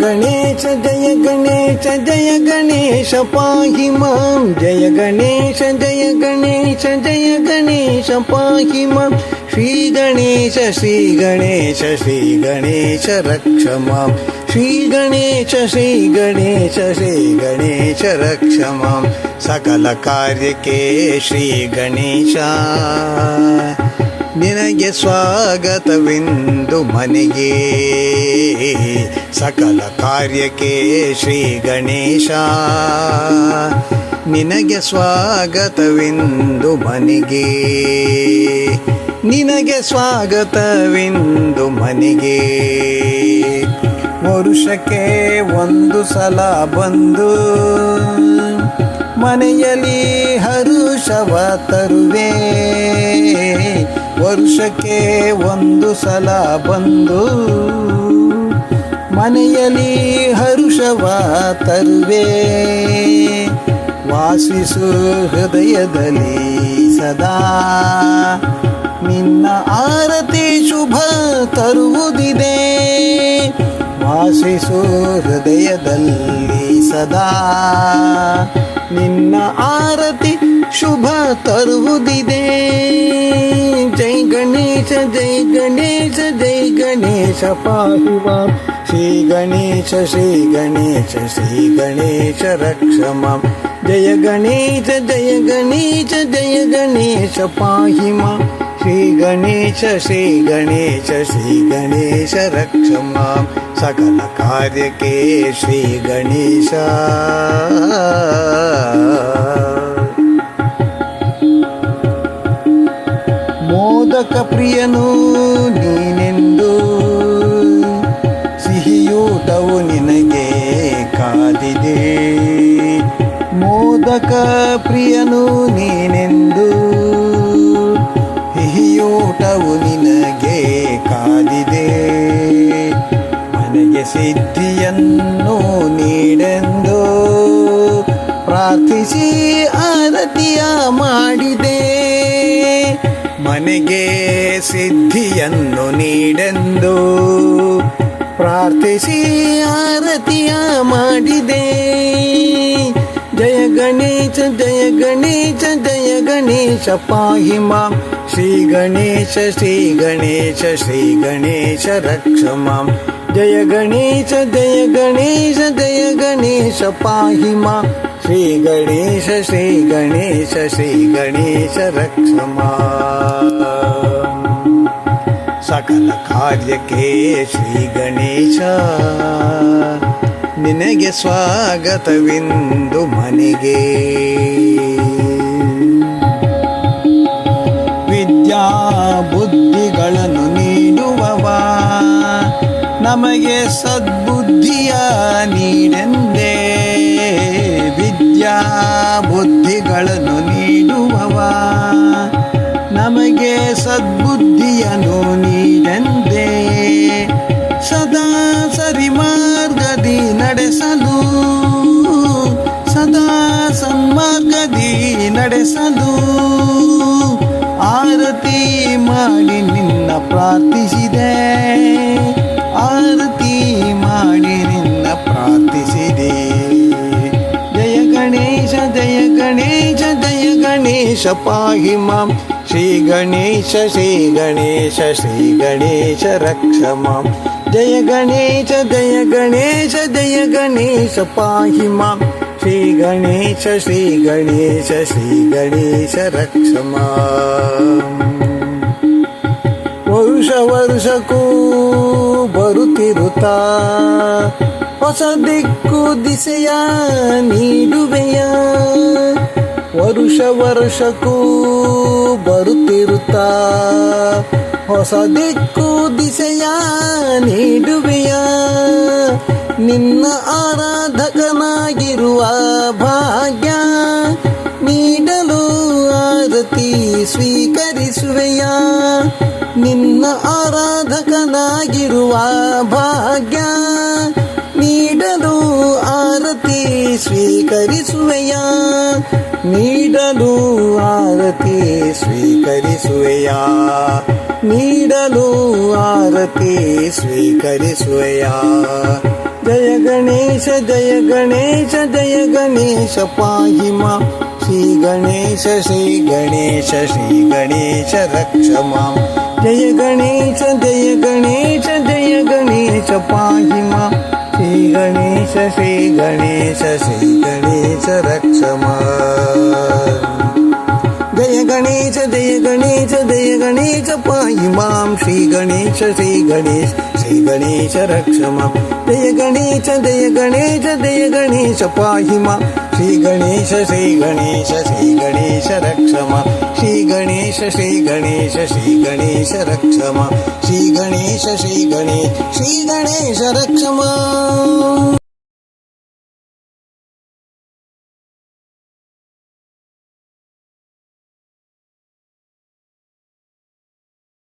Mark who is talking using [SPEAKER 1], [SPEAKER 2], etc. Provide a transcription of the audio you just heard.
[SPEAKER 1] गणेश, जय गणेश जय गणेश, पाहि माँ। जय गणेश जय गणेश जय गणेश, पाहि श्री गणेश श्री गणेश रक्ष माँ। श्रीगणेश श्रीगणेश श्रीगणेश रक्ष माँ। सकलकार्यके श्रीगणेश ನಿನಗೆ ಸ್ವಾಗತವೆಂದು ಮನೆಗೆ ಸಕಲ ಕಾರ್ಯಕ್ಕೆ ಶ್ರೀ ಗಣೇಶ. ನಿನಗೆ ಸ್ವಾಗತವೆಂದು ಮನೆಗೆ. ನಿನಗೆ ಸ್ವಾಗತವೆಂದು ಮನೆಗೆ. ವರುಷಕ್ಕೆ ಒಂದು ಸಲ ಬಂದು ಮನೆಯಲ್ಲಿ ಹರುಷವ ತರುವೆ. ವರ್ಷಕ್ಕೆ ಒಂದು ಸಲ ಬಂದು ಮನೆಯಲ್ಲಿ ಹರುಷವ ತರುವೆ. ವಾಸಿಸು ಹೃದಯದಲ್ಲಿ ಸದಾ. ನಿನ್ನ ಆರತಿ ಶುಭ ತರುವುದಿದೆ. ವಾಸಿಸು ಹೃದಯದಲ್ಲಿ ಸದಾ ನಿನ್ನ ಆರತಿ ಶುಭ ತರುವುದಿದೆ ಜೈ ಗಣೇಶ ಜೈ ಗಣೇಶ ಜೈ ಗಣೇಶ ಪಾಹಿವ ಶ್ರೀ ಗಣೇಶ ಶ್ರೀ ಗಣೇಶ ಶ್ರೀ ಗಣೇಶ ರಕ್ಷ ಮಾಂ ಜಯ ಗಣೇಶ ಜಯ ಗಣೇಶ ಜಯ ಗಣೇಶ ಪಾಹಿ ಮಾಂ ಶ್ರೀ ಗಣೇಶ ಶ್ರೀ ಗಣೇಶ ಶ್ರೀ ಗಣೇಶ ರಕ್ಷ ಮಾಂ ಸಕಲ ಕಾರ್ಯಕ್ಕೆ ಶ್ರೀ ಗಣೇಶ. ಮೋದಕ ಪ್ರಿಯನು ನೀನೆಂದು, ಸಿಹಿಯೂಟವು ನಿನಗೆ ಕಾದಿದೆ. ಮೋದಕ ಪ್ರಿಯನು ನೀನೆಂದು ಸಿಹಿಯೂಟವು ನಿನಗೆ ಕಾದಿದೆ. ಮನೆಗೆ ಸಿದ್ಧಿಯನ್ನು ನೀಡೆಂದು ಪ್ರಾರ್ಥಿಸಿ ಆರತಿಯ ಮಾಡಿದೆ. ಮನೆಗೆ ಸಿದ್ಧಿಯನ್ನು ನೀಡೆಂದು ಪ್ರಾರ್ಥಿಸಿ ಆರತಿಯ ಮಾಡಿದೆ. ಜಯ ಗಣೇಶ ಜಯ ಗಣೇಶ ಜಯ ಗಣೇಶ ಪಾಹಿ ಮಾಂ ಶ್ರೀ ಗಣೇಶ ಶ್ರೀ ಗಣೇಶ ಶ್ರೀ ಗಣೇಶ ರಕ್ಷ ಮಾಂ ಜಯ ಗಣೇಶ ಜಯ ಗಣೇಶ ಜಯ ಗಣೇಶ ಪಾಹಿ ಮಾಂ ಶ್ರೀ ಗಣೇಶ ಶ್ರೀ ಗಣೇಶ ಶ್ರೀ ಗಣೇಶ ರಕ್ಷ ಮಾಂ ಸಕಲ ಕಾರ್ಯಕ್ಕೆ ಶ್ರೀ ಗಣೇಶ ನಿನಗೆ ಸ್ವಾಗತವೆಂದು ಮನೆಗೆ ವಿದ್ಯಾ ಬುದ್ಧಿಗಳನ್ನು ನೀಡುವವ? ನಮಗೆ ಸದ್ಬುದ್ಧಿಯ ನೀಡೆಂದೇ ವಿದ್ಯಾ ಬುದ್ಧಿಗಳನ್ನು ನೀಡುವವ? ನಮಗೆ ಸದ್ಬುದ್ಧಿಯನ್ನು ನೀಡೆಂದೇ ಸದಾ ಸರಿ ಮಾರ್ಗದಿ ನಡೆಸಲು, ಸದಾ ಸನ್ಮಾರ್ಗದಿ ನಡೆಸಲು ಆರತಿ ಮಾಡಿ ನಿನ್ನ ಪ್ರಾರ್ಥಿಸಿದೆ ಆರತಿ ಮಾಡಿ ನಿನ್ನ ಪ್ರಾರ್ಥಿಸಿದೆ ಜಯ ಗಣೇಶ ಜಯ ಗಣೇಶ ಜಯ ಗಣೇಶ ಪಾಹಿ ಮಾಂ ಶ್ರೀ ಗಣೇಶ ಶ್ರೀ ಗಣೇಶ ಶ್ರೀ ಗಣೇಶ ರಕ್ಷ ಮಾಂ ಜಯ ಗಣೇಶ ಜಯ ಗಣೇಶ ಜಯ ಗಣೇಶ ಪಾಹಿ ಮಾಂ ಶ್ರೀ ಗಣೇಶ ಶ್ರೀ ಗಣೇಶ ಶ್ರೀ ಗಣೇಶ ರಕ್ಷಮಾ. ವರುಷ ವರುಷಕ್ಕೂ ಬರುತ್ತಿರುತ್ತಾ, ಹೊಸ ದಿಕ್ಕು ದಿಸೆಯ ನೀಡುವೆಯ. ವರುಷ ವರುಷಕ್ಕೂ ಬರುತ್ತಿರುತ್ತಾ, ಹೊಸ ದಿಕ್ಕು ದಿಸೆಯ ನೀಡುವೆಯ. ನಿನ್ನ ಆರಾಧಕನಾಗಿರುವ ಭಾಗ್ಯ ನೀಡಲು ಆರತಿ ಸ್ವೀಕರಿಸುವೆಯ. ನಿನ್ನ ಆರಾಧಕನಾಗಿರುವ ಭಾಗ್ಯ ನೀಡಲು ಆರತಿ ಸ್ವೀಕರಿಸುವೆಯ. ನೀಡಲು ಆರತಿ ಸ್ವೀಕರಿಸುವೆಯ. ನೀಡಲು ಆರತಿ ಸ್ವೀಕರಿಸುವೆಯ. जय गणेश जय गणेश जय गणेश पाहि मां। श्री गणेश श्री गणेश श्री गणेश रक्ष मां। जय गणेश जय गणेश जय गणेश पाहि मां। श्री गणेश श्री गणेश श्री गणेश रक्ष मां गणेश जय गणेश जय गणेश पाहि मां श्री गणेश श्री गणेश श्री गणेश रक्ष मां जय गणेश जय गणेश जय गणेश पाहि मां श्री गणेश श्री गणेश श्री गणेश रक्ष मां श्री गणेश श्री गणेश श्री गणेश रक्ष मां श्री गणेश श्री गणेश श्री गणेश रक्ष मां